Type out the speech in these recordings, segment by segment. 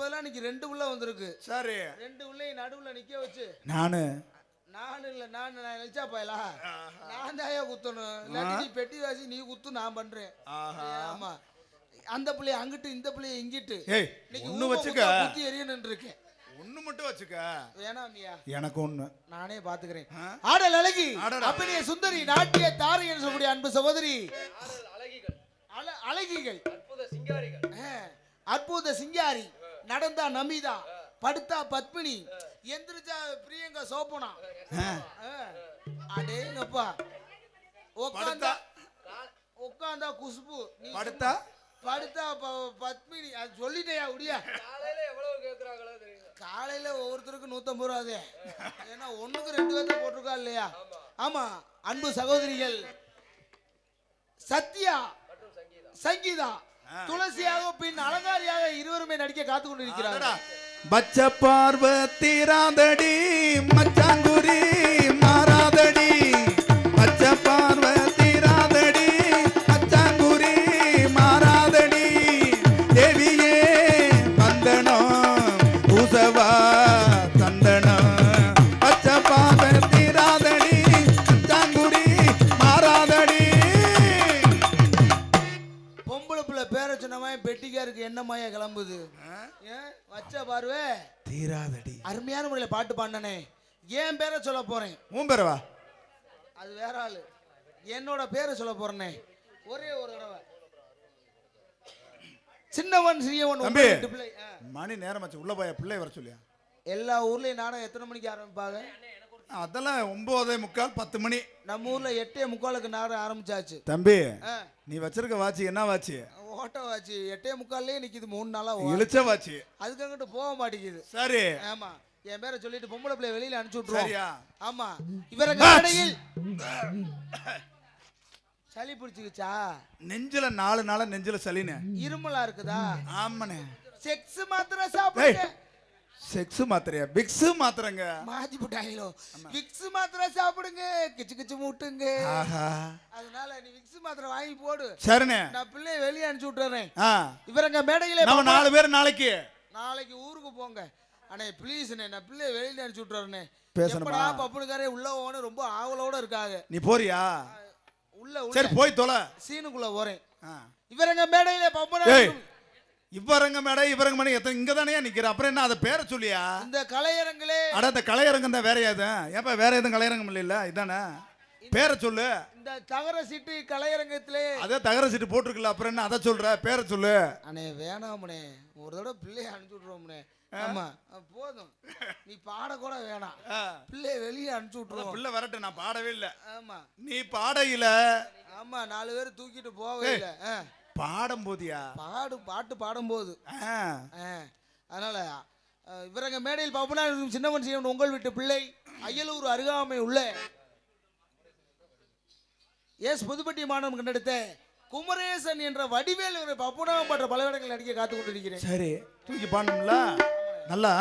இன்னைக்கு ரெண்டு புள்ள வந்திருக்கு. சரி. ரெண்டு பிள்ளையும் நடுவுல நிக்க வச்சு. நானு. நான் இல்ல நான் நான் நினைச்சா போயலா? நான் தாயா குத்தணும். இல்லாட்டி நீ பெட்டி வாசி நீ குத்து நான் பண்றேன். ஆமா. அந்த பிள்ளைய அங்கிட்டு இந்த பிள்ளைய இங்கிட்டு. வச்சுக்க. குத்தா எரியணும்னு இருக்கேன் ஒண்ணு மட்டும் வச்சுக்க. வேணாமியா எனக்கு ஒண்ணு. நானே பாத்துக்கிறேன்? ஆடல் அழகி ஆடடா. அப்பினிய சுந்தரி நாட்டிய தாரை என்று சொல்லக்கூடிய அன்பு சகோதரி. ஆடல் அழகிகள். அழ- அழகிகள். அற்புத சிங்காரிகள். அற்புத சிங்காரி. நடந்தா நமிதா படுத்தா பத்மினி. எந்திரிச்சா பிரியங்கா. ஆ, அடேங்கப்பா உட்காந்தா உட்காந்தா குஷ்பு நீ படுத்தா? படுத்தா பத்மினி. அது சொல்லிட்டேயா உடியா? காலையில ஒவ்வொருத்தருக்கும் நூத்தம்பது ரூபாதே ஏன்னா ஒண்ணுக்கு ரெண்டு பேர்த்த போட்டிருக்கா இல்லையா? ஆமா. அன்பு சகோதரிகள். சத்யா. சங்கீதா. துளசியாக பின் அலங்காரியாக இருவருமே நடிக்க காத்து கொண்டு அடடா. இருக்கிறார்கள் பச்ச பார்வ தீராதடி மச்சாங்குரி மாறாதடி. ஏன் வச்ச பார்வை. தீராதடி. அருமையான முறையில பாட்டு பாடினனே. ஏன் பேரை சொல்ல போறேன். உன் பெறவா அது வேற ஆளு. என்னோட பேரை சொல்ல போறேனே. ஒரே ஒரு தடவை. சின்னவன் சிறியவன் தம்பி. பிள்ளை. மணி நேரம் ஆச்சு. உள்ள போய பிள்ளை வர சொல்லியா? எல்லா ஊர்லயும் நாடகம் எத்தனை மணிக்கு ஆரம்பிப்பாங்க? அதெல்லாம் ஒன்பதே முக்கால் பத்து மணி. நம்ம ஊர்ல எட்டே முக்காலுக்கு நாடகம் ஆரம்பிச்சாச்சு. தம்பி நீ வச்சிருக்க வாட்சி என்ன வாட்சி? ஓட்ட வாச்சு எட்டே முக்கால்லே நிக்குது மூணு நாளா ஓ- இழிச்ச வாட்சி அதுக்கு அங்கிட்டு போக மாட்டேங்குது. சரி. ஆமா. என் பேரை சொல்லிட்டு பொம்பளை பிள்ளை வெளியில அனுப்பிச்சு விட்டுருவோம். ஆமா. இவரங்க கடையில் சளி பிடிச்சிக்கிச்சா? நெஞ்சில நாலு நாளா நெஞ்சில சளின்னு. இருமலா இருக்குதா? ஆமாண்ணே. செக்ஸ் மாத்திரை சாப்பிடுங்க. செக்ஸ் மாத்திரையா? பிக்ஸ் மாத்திரங்க. மாஜி புட்டாயிலோ? விக்ஸ் மாத்திரை சாப்பிடுங்க. கிச்சு கிச்சு மூட்டுங்க. அதனால நீ விக்ஸ் மாத்திரை வாங்கி போடு. சரிண்ணே. நான் பிள்ளைய வெளியே அனுப்பிச்சு விட்டுறேன். இவரங்க மேடையில நம்ம நாலு பேர் நாளைக்கு. நாளைக்கு ஊருக்கு போங்க. அண்ணே ப்ளீஸ்ண்ணே நான் பிள்ளைய வெளியில அனுப்பிச்சு விட்டுறேனே பேசணுமா? பப்புனுக்காரே உள்ள போகணும் ரொம்ப ஆவலோட இருக்காங்க. நீ போறியா? உள்ள சரி போய் தொலை. சீனுக்குள்ள போறேன். இவரங்க மேடையில பப்பன ஏய் இவரங்க மேடை இவரங்க மேடை எத்தனை இங்க தானே நிக்கிற? அப்புறம் என்ன அதை பேரை சொல்லியா? இந்த கலையரங்களே அட இந்த கலையரங்கம் தான் வேற எதுவும் ஏப்பா வேற எதுவும் கலையரங்கம் இல்லைல்ல இதானே? பேரை சொல்லு. இந்த தகர சீட்டு கலையரங்கத்திலே அதே தகர சீட்டு போட்டிருக்கல அப்புறம் என்ன அதை சொல்ற பேரை சொல்லு. அண்ணே வேணாமண்ணே ஒரு தடவை பிள்ளைய அனுப்பிச்சு விட்ருவோம்ண்ணே ஆமா போதும். நீ பாட கூட வேணாம். பிள்ளைய வெளியே அனுப்பிச்சு விட்ருவோம் பிள்ளை வரட்டும் நான் பாடவே இல்லை. ஆமா. நீ பாடையில. ஆமா நாலு பேர் தூக்கிட்டு போகவே இல்லை. பாடம் போதியா பாடு பாட்டு பாடும்போது. ஆ. ஆ. அதனால இவரங்க மேடையில் பாப்பனா சின்னவன் சீவன் உங்கள் வீட்டு பிள்ளை அயலூர் அருகாமை உள்ள எஸ் புதுப்பட்டி மாணவன் கண்டெடுத்த குமரேசன் என்ற வடிவேல் ஒரு பப்புனாம் பற்ற பல இடங்கள் நடிக்க காத்து கொண்டிருக்கிறேன். சரி தூக்கி பாடணும்ல? நல்லா?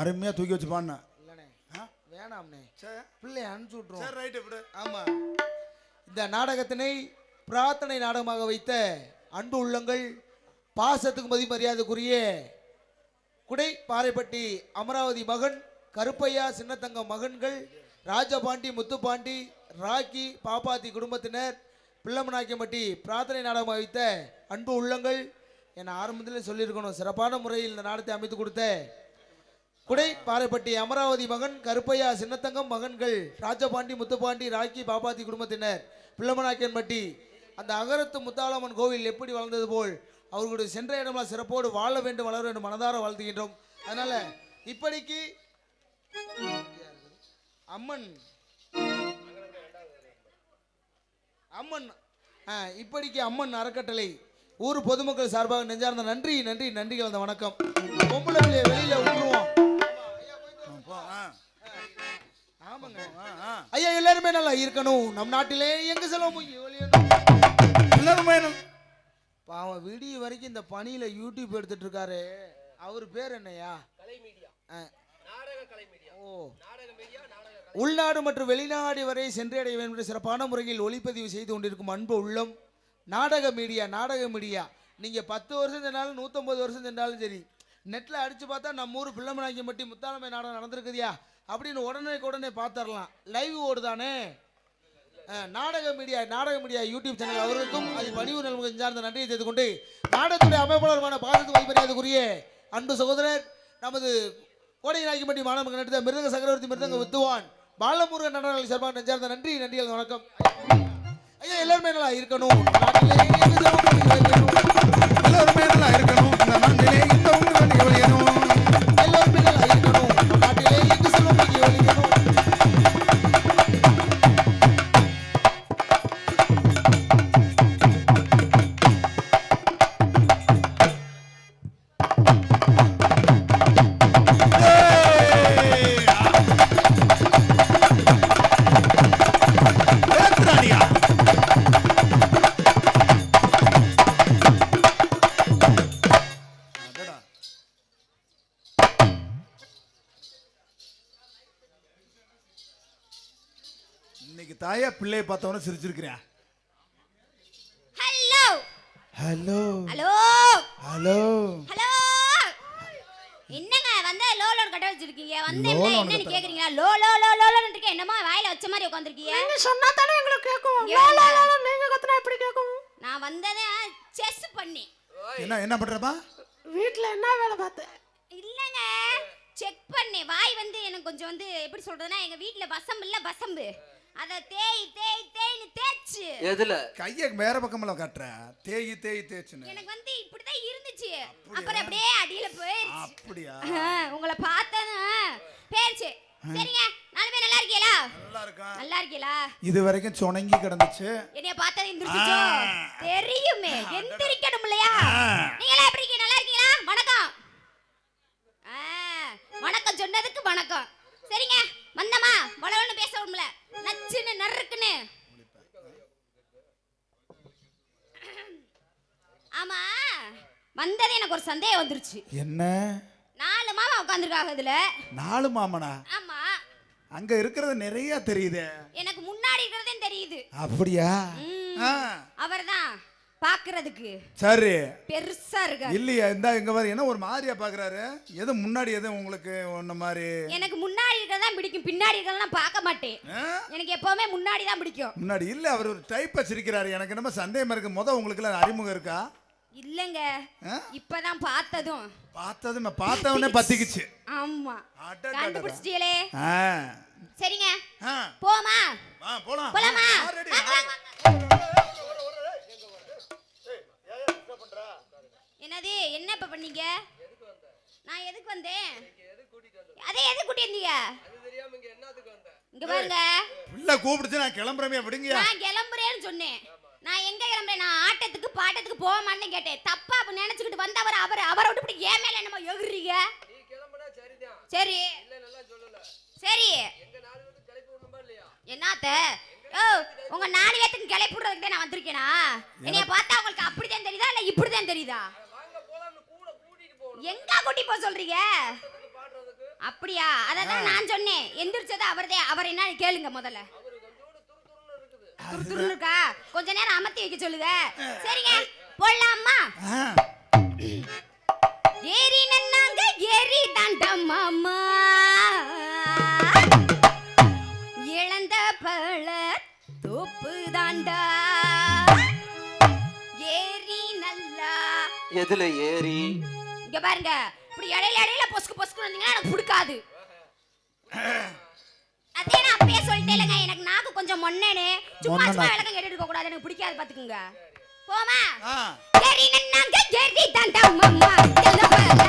அருமையா தூக்கி வச்சு பாடின. இல்லண்ணே வேணாம்ண்ணே சரி பிள்ளைய அனுப்பிச்சு விட்ருவோம் சரி ரைட்டு விடு. ஆமா. இந்த நாடகத்தினை பிரார்த்தனை நாடகமாக வைத்த அன்பு உள்ளங்கள் பாசத்துக்கு மதி மரியாதைக்குரிய குடை பாறைப்பட்டி அமராவதி மகன் கருப்பையா சின்னத்தங்கம் மகன்கள் ராஜபாண்டி முத்துப்பாண்டி ராக்கி பாப்பாத்தி குடும்பத்தினர் பிள்ளமநாயக்கம்பட்டி பிரார்த்தனை நாடகம் வைத்த அன்பு உள்ளங்கள் என ஆரம்பத்தில் சொல்லியிருக்கணும். சிறப்பான முறையில் இந்த நாடகத்தை அமைத்து கொடுத்த குடை பாறைப்பட்டி அமராவதி மகன் கருப்பையா சின்னத்தங்கம் மகன்கள் ராஜபாண்டி முத்துப்பாண்டி ராக்கி பாப்பாத்தி குடும்பத்தினர் பிள்ளமநாயக்கன்பட்டி அந்த அகரத்து முத்தாளம்மன் கோவில் எப்படி வளர்ந்தது போல் அவர்களுடைய சென்ற இடமெல்லாம் சிறப்போடு வாழ வேண்டும் வளர வேண்டும் மனதார வாழ்த்துகின்றோம். அதனால இப்படிக்கு அம்மன் அம்மன் இப்படிக்கு அம்மன் அறக்கட்டளை ஊர் பொதுமக்கள் சார்பாக நெஞ்சார்ந்த நன்றி நன்றி நன்றி கலந்த வணக்கம். பொம்பளை பிள்ளைய வெளியில விட்டுருவோம். ஆமாங்க. ஐயா எல்லாருமே நல்லா இருக்கணும். நம் நாட்டிலே எங்க செலவும்? எல்லாருமே பாவம் விடிய வரைக்கும் இந்த பணியில யூடியூப் எடுத்துட்டு இருக்காரு அவர் பேர் என்னையா கலை மீடியா ஆ, நாடக கலை மீடியா ஓ. நாடக மீடியா நாடக கலை உள்நாடு மற்றும் வெளிநாடு வரை சென்றடைய வேண்டும் என்று சிறப்பான முறையில் ஒளிப்பதிவு செய்து கொண்டிருக்கும் அன்பு உள்ளம். நாடக மீடியா நாடக மீடியா. நீங்க பத்து வருஷம் சென்றாலும் நூத்தம்பது வருஷம் சென்றாலும் சரி நெட்டில் அடித்து பார்த்தா நம்ம ஊர் பிள்ளைமனாக்கியம்பட்டி முத்தாளமை நாடகம் நடந்திருக்குதியா? அப்படின்னு உடனே உடனே பார்த்துடலாம். லைவ் ஓடுதானே? நாடக மீடியா நாடக மீடியா யூடியூப் சேனல் அவர்களுக்கும் அது பணிவு நலன்கள் சார்ந்த நன்றியை செய்து கொண்டு நாடகத்துடைய அமைப்பாளருமான பாதத்து வைமரியாதைக்குரிய அன்பு சகோதரர் நமது கோடை நாயக்கம்பட்டி மாணவர்கள் நடித்த மிருதங்க சக்கரவர்த்தி மிருதங்க வித்துவான் பாலமுருகன் நடனங்கள் சார்பாக நெஞ்சார்ந்த நன்றி நன்றிகள் வணக்கம். ஐயா எல்லாருமே நல்லா இருக்கணும். நாட்டிலே இருக்கணும். நல்லா இருக்கணும். இந்த நாட்டிலே இந்த உண்டு பிள்ளைய பார்த்தவன சிரிச்சிருக்கிறேன். Hello hello hello hello hello என்னங்க வந்த லோ லோன் கட்ட வச்சிருக்கீங்க? வந்து லோ என்ன கேக்குறீங்களா லோ லோ லோ லோ லோன் இருக்கே என்னமோ வாயில வச்ச மாதிரி உட்காந்துருக்கீங்க நீங்க சொன்னா தானே எங்களுக்கு கேட்கும். இங்க லோ, லோ. லோ, லோ, நீங்க கத்துனா எப்படி கேட்கும்? நான் வந்ததே செஸ் பண்ணி. என்ன என்ன பண்றப்பா? வீட்ல என்ன வேலை பார்த்த இல்லங்க செக் பண்ணி வாய் வந்து எனக்கு கொஞ்சம் வந்து எப்படி சொல்றதுன்னா எங்க வீட்ல வசம்பு இல்ல வசம்பு. அத தேய் தேய் தேய்னு தேய்ச்சு. எதுல? கையை வேற பக்கமெல்லாம் காட்டுற. தேய் தேய் தேய்ச்சுன்னு. எனக்கு வந்து இப்படிதான் இருந்துச்சு. அப்புறம் அப்படியே அடியில போயிருச்சு. அப்படியா? உங்களை பார்த்ததும் போயிருச்சு. சரிங்க நாலு பேர் நல்லா இருக்கீங்களா? நல்லா இருக்கான் நல்லா இருக்கீங்களா? இது வரைக்கும் சுணங்கி கிடந்துச்சு. என்னைய பார்த்தது எந்திரிச்சிச்சோ. தெரியுமே எந்திரிக்கணும் இல்லையா. நீங்களா எப்படி இருக்கீங்க? நல்லா இருக்கீங்களா? வணக்கம். ஆ, வணக்கம் சொன்னதுக்கு வணக்கம். சரிங்க வந்தமா வளவன்னு பேசணும்ல நச்சுன்னு நறுக்குன்னு. ஆமா வந்தது எனக்கு ஒரு சந்தேகம் வந்துருச்சு. என்ன? நாலு மாமா உட்காந்துருக்காங்க இதுல. நாலு மாமனா? ஆமா. அங்க இருக்கிறது நிறைய தெரியுதே. எனக்கு முன்னாடி இருக்கிறதே தெரியுது. அப்படியா? அவர்தான். பாக்குறதுக்கு. சரி. பெருசா இருக்காரு இல்லையா இந்த இங்க பாரு என்ன ஒரு மாதிரியா பாக்குறாரு? எது முன்னாடி எது உங்களுக்கு ஒன்ன மாதிரி? எனக்கு முன்னாடி இருக்கிறதா பிடிக்கும் பின்னாடி இருக்கிறதெல்லாம் பார்க்க மாட்டேன்? எனக்கு எப்பவுமே முன்னாடி தான் பிடிக்கும். முன்னாடி இல்ல அவர் ஒரு டைப்பை சிரிக்கிறாரு. எனக்கு என்னமோ சந்தேகமா இருக்கு. முத உங்களுக்கு எல்லாம் அறிமுகம் இருக்கா? இல்லங்க? இப்பதான் பார்த்ததும். பார்த்ததுமே பார்த்தவனே பத்திக்குச்சு. ஆமா. கண்டுபிடிச்சிட்டீங்களே. சரிங்க. போமா. போலாம். போலாமா ஆ, ready. வாங்க, வாங்க, வாங்க. என்னது? என்ன இப்ப பண்ணீங்க? நான் எதுக்கு வந்தேன்? அதே எது கூட்டி வந்தீங்க? அது தெரியாம இங்க என்னத்துக்கு வந்த? இங்க பாருங்க. பிள்ளை கூப்பிடுச்சு நான் கிளம்புறமே விடுங்கயா. நான் கிளம்புறேன்னு சொன்னேன். நான் எங்க கிளம்புறேன்? நான் ஆட்டத்துக்கு பாட்டத்துக்கு போமான்னு கேட்டேன். தப்பா அப்ப நினைச்சுக்கிட்டு வந்தவர் அவர் அவரை விட்டு இப்படி ஏன் மேல என்னமோ எகுறீங்க? சரி. இல்ல நல்லா சொல்லல. சரி. என்னத்த ஓ உங்க நாலு பேத்துக்கு கிளப்பி விடுறதுக்கு தான் நான் வந்திருக்கேனா? என்னைய பார்த்தா உங்களுக்கு அப்படிதான் தெரியுதா? இல்ல இப்படிதான் தெரியுதா வாங்க போலாம்னு கூட கூட்டிட்டு போகணும் எங்க கூட்டி போக சொல்றீங்க? அப்படியா? அதான் நான் சொன்னேன். எந்திரிச்சது அவர்தே. அவர் என்ன கேளுங்க முதல்ல. அவரு கொஞ்சோடு துரு துருன்னு இருக்குது. துரு துருன்னு இருக்கா? கொஞ்ச நேரம் அமர்த்தி வைக்க சொல்லுங்க. சரிங்க. போடலாமா. ஏரி நன்னாங்க ஏரி தாண்டம்மாமா இழந்த பழ தோப்பு தாண்டா. ஏரி நல்லா. எதுல ஏறி? இங்க பாருங்க. இப்படி இடையில இடையில பொசுக்கு பொசுக்கு வந்தீங்கன்னா எனக்கு பிடிக்காது. அதே நான் அப்பயே சொல்லிட்டேன் இல்லைங்க எனக்கு நாக்கு கொஞ்சம் மொன்னேனே சும்மா சும்மா. விளக்கம் கேட்டுட்டு இருக்க கூடாது எனக்கு பிடிக்காது பாத்துக்குங்க. போமா. ஏரி நன்னாங்க ஏரி தாண்டா மாமா எல்லாம் மேல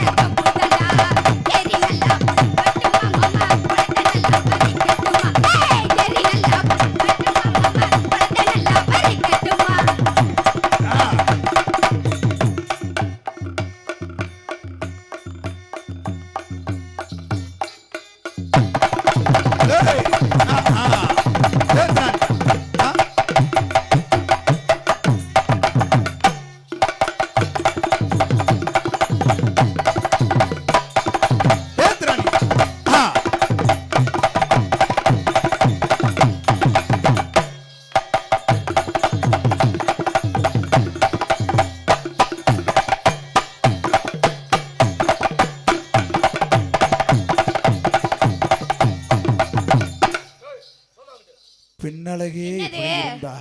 இருந்தா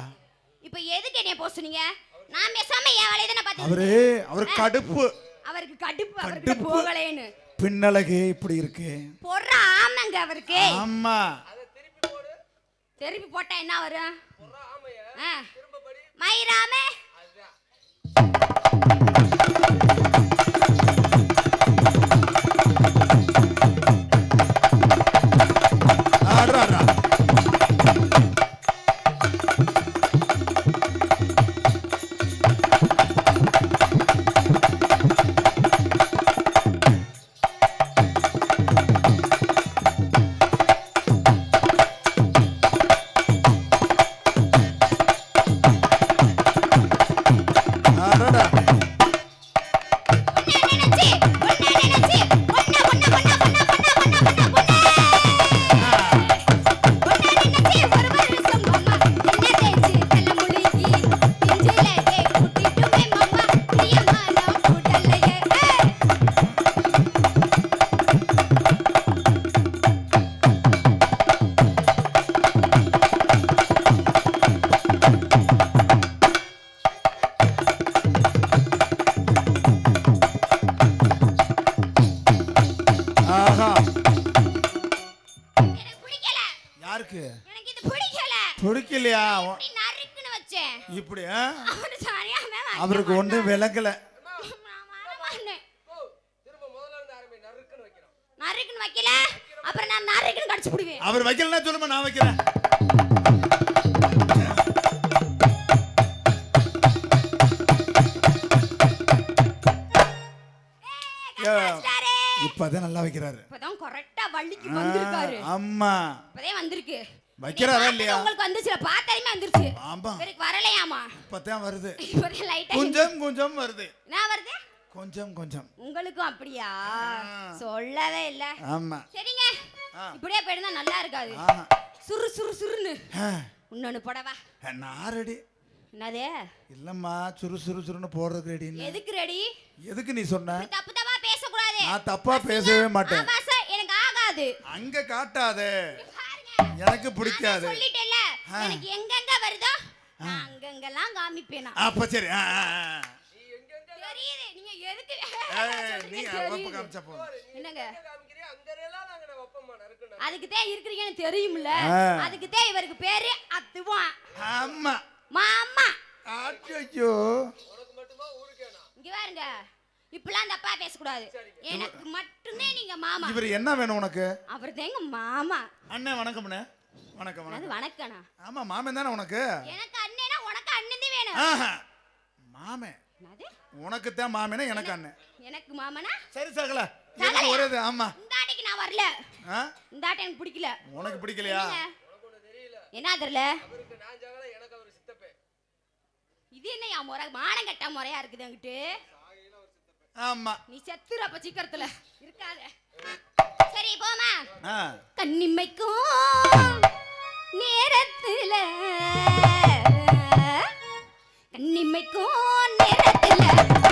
இப்ப எதுக்கு என்னைய போக சொன்னீங்க? நான் பேசாம என் வேலையை தானே பார்த்து அவரு அவர் கடுப்பு. அவருக்கு கடுப்பு அவர்கிட்ட கடுப்பு. போகலேன்னு. பின்னழகே இப்படி இருக்கு. பொற ஆமாங்க அவருக்கு. ஆமா. திருப்பி போட்டா என்ன வரும்? ஆமைய ஆ. மயிராமே? அவர் வைக்கலன்னா சொல்லுமா நான் வைக்கிறேன். இப்பதான் நல்லா வைக்கிறாரு. இப்பதான் கரெக்டா வள்ளிக்கு வந்திருக்காரு. ஆமா இப்பதே வந்திருக்கு. வைக்கிறாரா இல்லையா? உங்களுக்கு வந்துச்சுல பார்த்தாலுமே வந்துருச்சு. ஆமா. இவருக்கு வரலையாமா இப்பதான் வருது. இப்பதான் லைட்டா கொஞ்சம் கொஞ்சம் வருது. வருது? கொஞ்சம் கொஞ்சம். உங்களுக்கும் அப்படியா. சொல்லவே இல்ல. ஆமா. சரிங்க. இப்படியே போயிருந்தா நல்லா இருக்காது. சுறு சுறுன்னு ஆ, இன்னொன்னு போடவா நான் ரெடி என்னது? இல்லம்மா சுறு சுறு சுறுன்னு போடுறதுக்கு ரெடின்னு எதுக்கு ரெடி எதுக்கு நீ சொன்ன? தப்பு தப்பா பேசக்கூடாது. நான் தப்பா பேசவே மாட்டேன். சார் எனக்கு ஆகாது. அங்க காட்டாத. எனக்கு பிடிக்காது. ஆ. எனக்கு எங்கெங்க வருதோ அங்கங்கெல்லாம் காமிப்பேன். நான். அப்ப சரி. தெரியுது. எதுக்கு? நீ. அப்ப காமிச்சா போதும். என்னங்க? காமிக்கிறியா அங்க எல்லாம் நாங்க வைப்போம்மா நறுக்குன்னு அதுக்கு தான் இருக்கிறீங்கன்னு தெரியும்ல. அதுக்கு தான் இவருக்கு பேரு அத்துவான் ஆமா மாமா. ஐயோ மட்டுமா இங்க பாருங்க. இப்பெல்லாம் தப்பா பேசக்கூடாது. எனக்கு மட்டும்தான் நீங்க மாமா. இவர் என்ன வேணும் உனக்கு? அவர் எங்க மாமா. அண்ணே வணக்கம்ண்ணே வணக்கம் அது வணக்கம் வணக்கண்ணா. ஆமா மாமன் தானே உனக்கு? எனக்கு அண்ணனா உனக்கு அண்ணன் தான் வேணும். ஆஹா. மாமன். என்னது? உனக்கு தான் மாமனே எனக்கு அண்ணன் எனக்கு மாமனா? சரி சகல. எனக்கு ஒரே இது ஆமா. இந்த ஆட்டைக்கு நான் வரல? இந்த ஆட்டை எனக்கு பிடிக்கல. உனக்கு பிடிக்கலையா? என்ன தெரியல? அவருக்கு நான் ஜாகல எனக்கு அவர் சித்தப்பே இது என்ன என் முறை? மானம் கட்ட முறையா இருக்குது அங்கிட்டு ஆமா. நீ செத்துற அப்ப சீக்கிரத்துல. இருக்காத. சரி போமா ஆ. கண்ணிமைக்கும் நேரத்துல. கண்ணிமைக்கும் நேரத்துல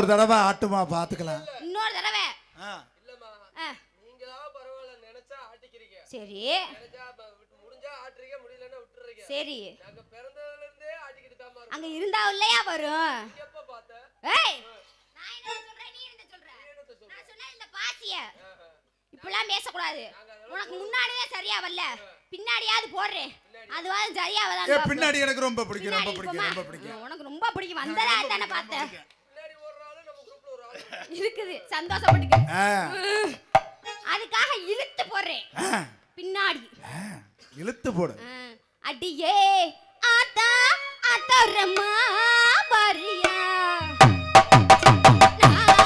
ஒரு தடவை ஆட்டுமா பார்த்துக்கலாம் இன்னொரு தடவை. சரி. சரி. அங்க இருந்தா இல்லையா வரும்? இப்பெல்லாம் பேசக்கூடாது. உனக்கு முன்னாடியே சரியா வரல. பின்னாடியாவது போடுறேன். அதுவாது சரியா வராது பின்னாடி எனக்கு ரொம்ப பிடிக்கும் ரொம்ப பிடிக்கும் உனக்கு ரொம்ப பிடிக்கும். வந்ததா தானே பார்த்தேன். இருக்குது. சந்தோஷப்பட்டுக்க. அதுக்காக இழுத்து போடுறேன். பின்னாடி. இழுத்து போடு. அடியே ஆத்தா ஆத்தோரம்மா வரியா நான்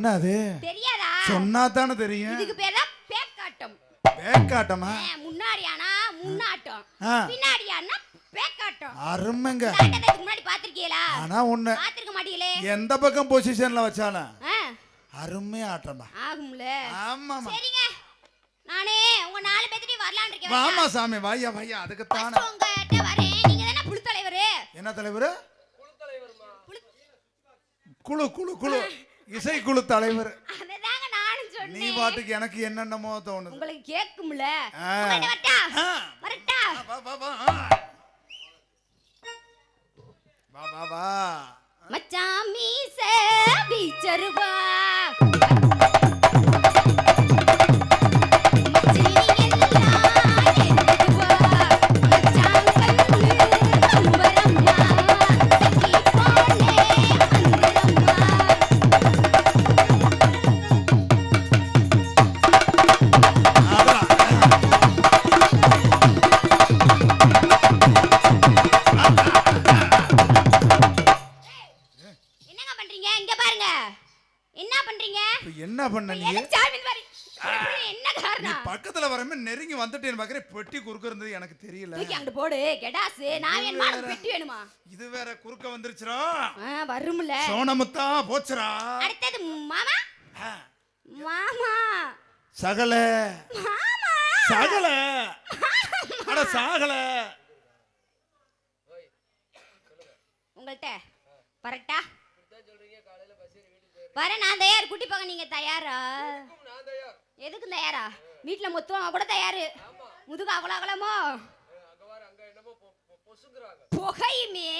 என்ன அது தெரியாதா? சொன்னா தானே தெரியும். இதுக்கு பேர் தான் பேக்காட்டம். பேக்காட்டமா? ஏ, முன்னாடியானா முன்னாட்டம். ஆ. பின்னாடியானா பேக்காட்டம். அருமைங்க. முன்னாடி பாத்திருக்கீங்களா ஆனா ஒண்ணு. பாத்திருக்க மாட்டீங்களே. எந்த பக்கம் பொசிஷன்ல வச்சாலும் அருமையா ஆட்டமா ஆகும்ல. ஆமாமா சரிங்க. நானே உங்க நாலு பேர்த்திட்டயும் வரலான்னு இருக்கேன் வாமா சாமி வாயா வாயா அதுக்கு தானே உங்ககிட்ட வரேன். நீங்க தானே புழு தலைவர் என்ன தலைவர்? குழு தலைவர்மா குழு குழு குழு. இசை குழு தலைவர். அததாங்க நானும் நீ பாட்டுக்கு எனக்கு என்னென்னமோ தோணுது. உங்களுக்கு கேக்கும்ல ஆ. வரட்டா? ஆ. வரட்டா? வா வா வா ஆ. வா வா வா. மச்சான் மீச பீச்சருவா சோனமுத்தா போச்சுரா. அடுத்தது மாமா. மாமா. சகல. மாமா. சகல. அட சாகல. உங்கள்கிட்ட வரட்டா வர நான் தயார். குட்டி போக நீங்க தயாரா? எதுக்கு தயாரா? வீட்ல மொத்தம் கூட தயாரு. முதுகு அகல அகலமோ புகையுமே.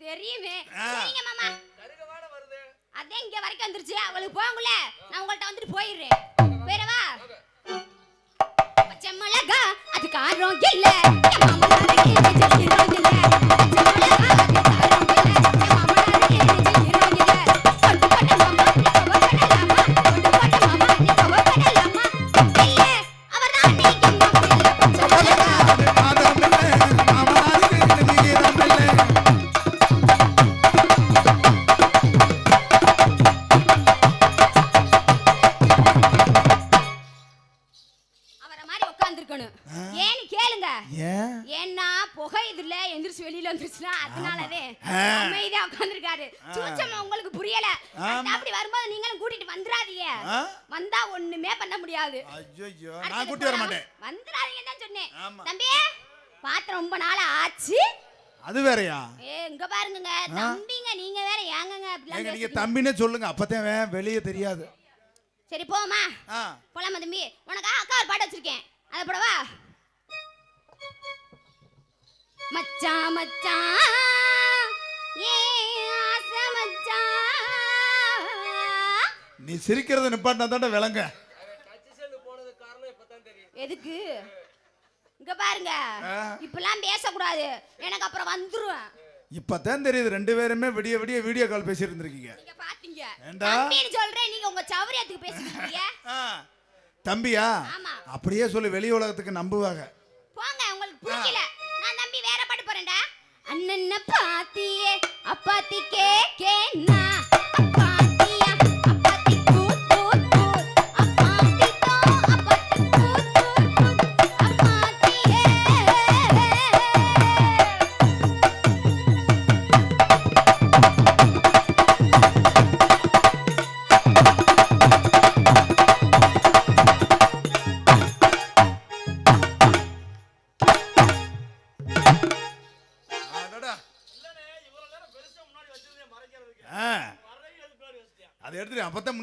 தெரியுமே. சரிங்க மாமா. கருக வாட வருது. அதே இங்க வரைக்கும் வந்துருச்சு. அவளுக்கு போகும்ல நான் உங்கள்ட்ட வந்துட்டு போயிடுறேன். போயிடவா? பச்சை மிளகா அது காரம் இல்ல. முடியாது ஐயோ நான் கூட்டி வர. மாட்டேன். வந்துடாதீங்கன்னு தான் சொன்னேன். தம்பி பார்த்து ரொம்ப நாள் ஆச்சு. அது வேறயா? ஏ இங்க பாருங்கங்க. தம்பிங்க நீங்க வேற ஏங்கங்க ஏங்க நீங்க? தம்பினே சொல்லுங்க. அப்பதான் வெளியே தெரியாது. சரி போமா போலாமா தம்பி? உனக்கு அக்கா ஒரு பாட்டு வச்சிருக்கேன். அதை போடவா? மச்சான் மச்சான் ஏ ஆசை மச்சான் நீ சிரிக்கிறத நிப்பாட்டினா தாண்டா விளங்க அவன் டச்சு செல்லு போனது காரணம் இப்பதான் தெரியும் எதுக்கு? இங்க பாருங்க. இப்பெல்லாம் பேசக்கூடாது. எனக்கு அப்புறம் வந்துருவேன் இப்பதான் தெரியுது ரெண்டு பேருமே விடிய விடிய வீடியோ கால் பேசிட்டு இருந்திருக்கீங்க. நீங்க பாத்தீங்க. ஏண்டா? தம்பின்னு சொல்றேன் நீங்க உங்க சௌரியத்துக்கு பேசிக்கிறீங்க ஆ, தம்பியா? ஆமா. அப்படியே சொல்லி வெளி உலகத்துக்கு நம்புவாங்க. போங்க உங்களுக்கு பிடிக்கல நான் நம்பி வேற பாட்டு போறேன்டா அண்ணன பாத்தியே அப்பாத்தி கேக்கேனா அப்பாத்தியா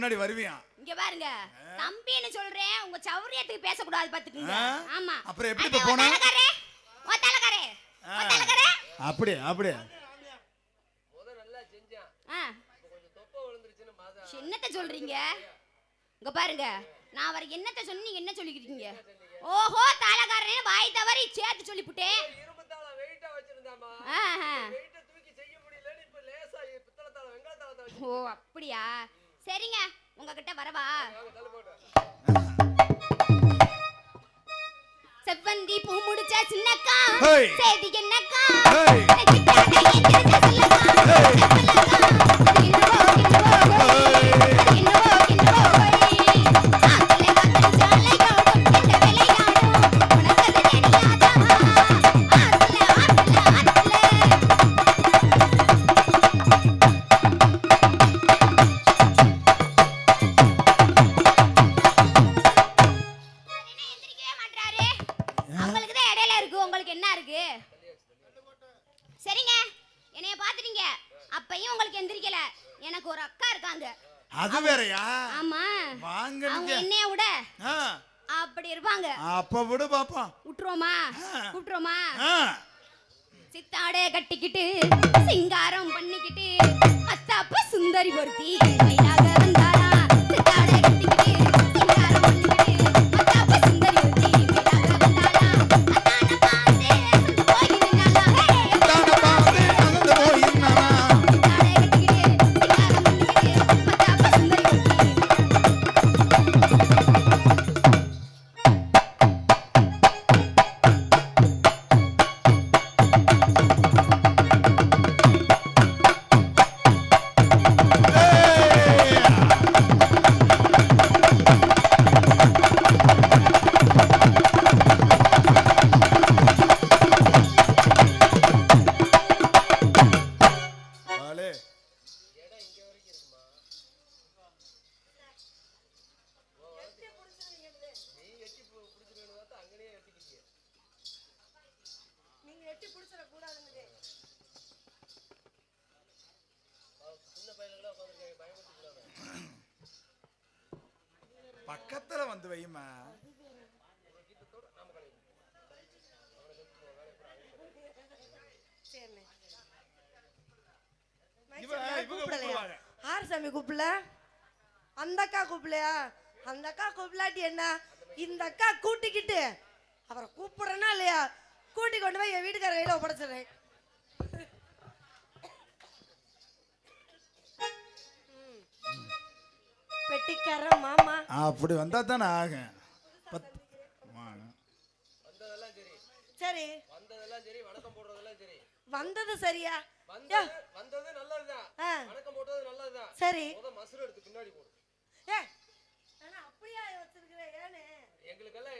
முன்னாடி வருவியான் இங்க பாருங்க. தம்பின்னு சொல்றேன். உங்க சௌரியத்துக்கு பேசக்கூடாது பாத்துக்குங்க? ஆமா. அப்புறம் எப்படி இப்ப போனா? அப்படியே அப்படியே முத நல்லா செஞ்சான் கொஞ்சம் தொப்பை விழுந்துருச்சுன்னு மாதம் என்னத்த சொல்றீங்க? இங்க பாருங்க. நான் அவர் என்னத்த சொன்னி நீங்க என்ன சொல்லிக்கிறீங்க ஓஹோ தலைக்காரனே வாய் தவறி சேர்த்து சொல்லிப்புட்டேன். இரும்பு தாளம் வெயிட்டா வச்சிருந்தாமா ஆஹா. வெயிட்ட தூக்கி செய்ய முடியலன்னு இப்ப லேசா பித்தளை தாளம் வெங்காய தாளத்தை வச்சு ஓ அப்படியா? சரிங்க. உங்ககிட்ட வரவா? செவ்வந்தி பூ முடிச்ச சின்னக்கா ஹேய். சேதி என்னக்கா? வந்து வையுமா? ஆர் சாமி கூப்பிடல அந்த அக்கா கூப்பிடலையா? அந்த அக்கா கூப்பிடலாட்டி என்ன? இந்த அக்கா கூட்டிக்கிட்டு அவரை கூப்பிடுறேன்னா இல்லையா? கூட்டி கொண்டு போய் என் வீட்டுக்கார கையில ஒப்படைச்சிடுறேன். பெட்டிக்கார மாமா. அப்படி வந்தா தானே ஆகும் சரி சரி. வந்ததெல்லாம் சரி வணக்கம் போடுறதெல்லாம் சரி. வந்தது சரியா? வந்தது வந்தது நல்லதுதான். வணக்கம் போட்டது நல்லதுதான். சரி. முத மசுறு எடுத்து பின்னாடி போடு. ஏ. ஆனா அப்படியா வச்சிருக்கிறேன் ஏனே? எங்களுக்கெல்லாம்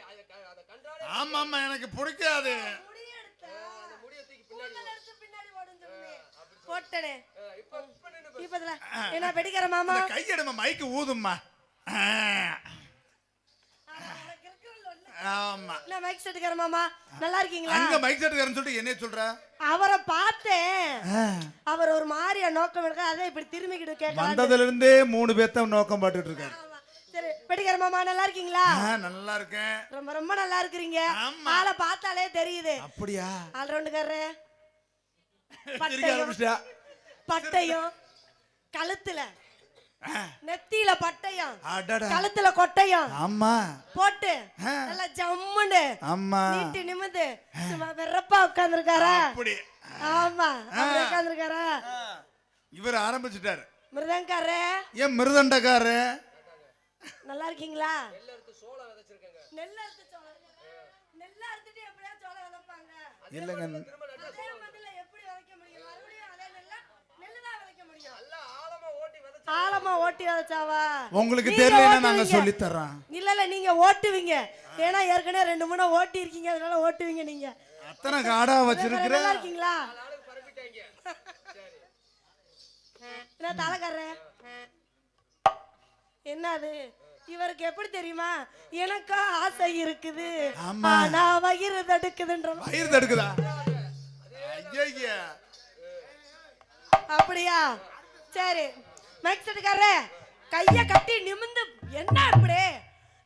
அதை கண்டாலே ஆமா ஆமா எனக்கு பிடிக்காது முடியெடுத்தா அந்த முடியை தூக்கி பின்னாடி கூந்தல் எடுத்து பின்னாடி போடுன்னு சொன்னேன். போட்டனே. ஆ, இப்ப இப்ப நின்னு இப்ப இதுல என்ன பெட்டிக்கார மாமா? கையெடுமா மைக்கு ஊதும்மா. ஆமா மைக் செட்டுக்கார மாமா? நல்லா இருக்கீங்களா? அங்க மைக் செட்டுக்காரன்னு சொல்லிட்டு என்ன சொல்ற? அவரை பார்த்தேன். அவர் ஒரு மாதிரியா நோக்கம் இருக்க அதை இப்படி திரும்பிக்கிட்டு கேட்கலாம் வந்ததுல இருந்தே மூணு பேர்த்த நோக்கம் பாட்டுட்டு இருக்காரு. சரி பெட்டிக்கார மாமா நல்லா இருக்கீங்களா? நல்லா இருக்கேன். ரொம்ப ரொம்ப நல்லா இருக்கிறீங்க. ஆளை பார்த்தாலே தெரியுது. அப்படியா? ஆள் ரவுண்டுக்காரரு. சிரிக்க பட்டயம் கழுத்துல. நெத்தியில பட்டயம் அடடா. கழுத்துல கொட்டயம். ஆமா. போட்டு. நல்லா ஜம்முன்னு ஆமா. நீட்டி நிமிந்து சும்மா வெறப்பா உட்கார்ந்துருக்காரா? அப்படி. ஆமா. உட்கார்ந்துருக்காரா? இவர் ஆரம்பிச்சிட்டாரு. மிருதங்காரே. ஏன் மிருதண்டக்காரு நல்லா இருக்கீங்களா? நெல் அறுத்து சோளம் விதைச்சிருக்கேங்க நெல் அறுத்து சோளம் நெல் அறுத்துட்டு எப்படியா சோளம் விதைப்பாங்க இல்லைங்க திரும்ப நட்டா அதே மண்ணுல எப்படி விதைக்க முடியும் மறுபடியும் அதே நெல்ல நெல்லு தான் விதைக்க முடியும் நல்லா ஆழமா ஆழமா ஓட்டி விதைச்சாவா உங்களுக்கு தெரியலன்னா நாங்க. சொல்லி தர்றோம் இல்ல இல்ல நீங்க ஓட்டுவீங்க. ஏன்னா ஏற்கனவே ரெண்டு மூணு ஓட்டி இருக்கீங்க அதனால ஓட்டுவீங்க நீங்க. அத்தனை காடா வச்சிருக்கிற இருக்கீங்களா? என்ன தலைக்காரர்? என்னது? இவருக்கு எப்படி தெரியுமா? எனக்கா ஆசை இருக்குது. ஆனா வயிறு தடுக்குதுன்ற வயிறு தடுக்குதா? அப்படியா? சரி. மைக் செட்டுக்காரரே கைய கட்டி நிமிந்து என்ன இப்படி?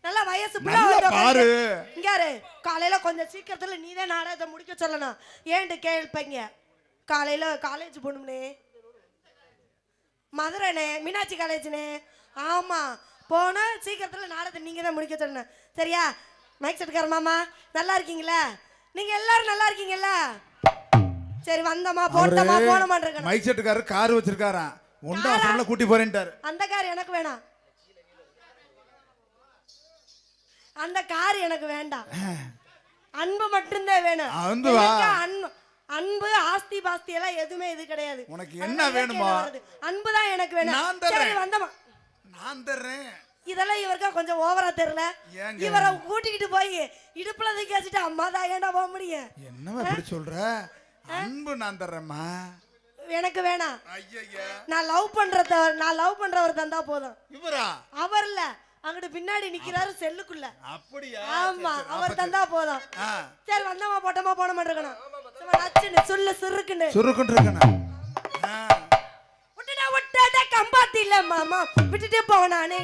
நல்லா வயசு நல்லா பாரு. உட்காந்து- இங்க யாரு? காலையில கொஞ்சம் சீக்கிரத்துல நீதான் நாடகத்தை முடிக்க சொல்லணும். ஏன்ட்டு கேள்ப்பீங்க காலையில காலேஜ் போகணும்னே. மதுரைண்ணே மீனாட்சி காலேஜ்னே. ஆமா. போனா சீக்கிரத்துல நாடகத்தை நீங்க தான் முடிக்க சொல்லணும். சரியா? மைக் செட்டுக்கார மாமா. நல்லா இருக்கீங்களா? நீங்க எல்லாரும் நல்லா இருக்கீங்களா சரி வந்தோமா போட்டோமா போனோமான் மைக் செட்டுக்காரு கார் வச்சிருக்காராம். ஒன்றும் அவசரம்ல கூட்டி போறேன்ட்டாரு. அந்த கார் எனக்கு வேணாம். அந்த கார் எனக்கு வேண்டாம். அன்பு மட்டும்தான் வேணும். அன்பு அன்பு அன்பு ஆஸ்தி பாஸ்தி எல்லாம் எதுவுமே இது கிடையாது. உனக்கு என்ன வேணுமா? அன்பு தான் எனக்கு வேணும். நான் தர்றேன். சரி வந்தமா. நான் தர்றேன். இதெல்லாம் இவருக்கா கொஞ்சம் ஓவரா தெரியல? இவரை கூட்டிக்கிட்டு போய் இடுப்புல தூக்கி வச்சுட்டு அம்மா தான் ஏன்டா போக முடியும்? இப்படி சொல்ற? அன்பு நான் தர்றேம்மா. எனக்கு வேணாம். நான் லவ் பண்றத நான் லவ் பண்றவர் தந்தா போதும். இவரா? அவர் இல்ல. அங்கிட்டு பின்னாடி நிக்கிறாரு செல்லுக்குள்ள. அப்படியா? ஆமா அவர் தந்தா போதும். சரி வந்தமா போட்டமா போட மாட்டேங்கணும் சும்மா நச்சுன்னு சொல்லு சுருக்குன்னு. சுருக்குன்னு இருக்கணும் விட்டாடா கம்பாத்தி இல்ல மாமா. விட்டுட்டு போனானே.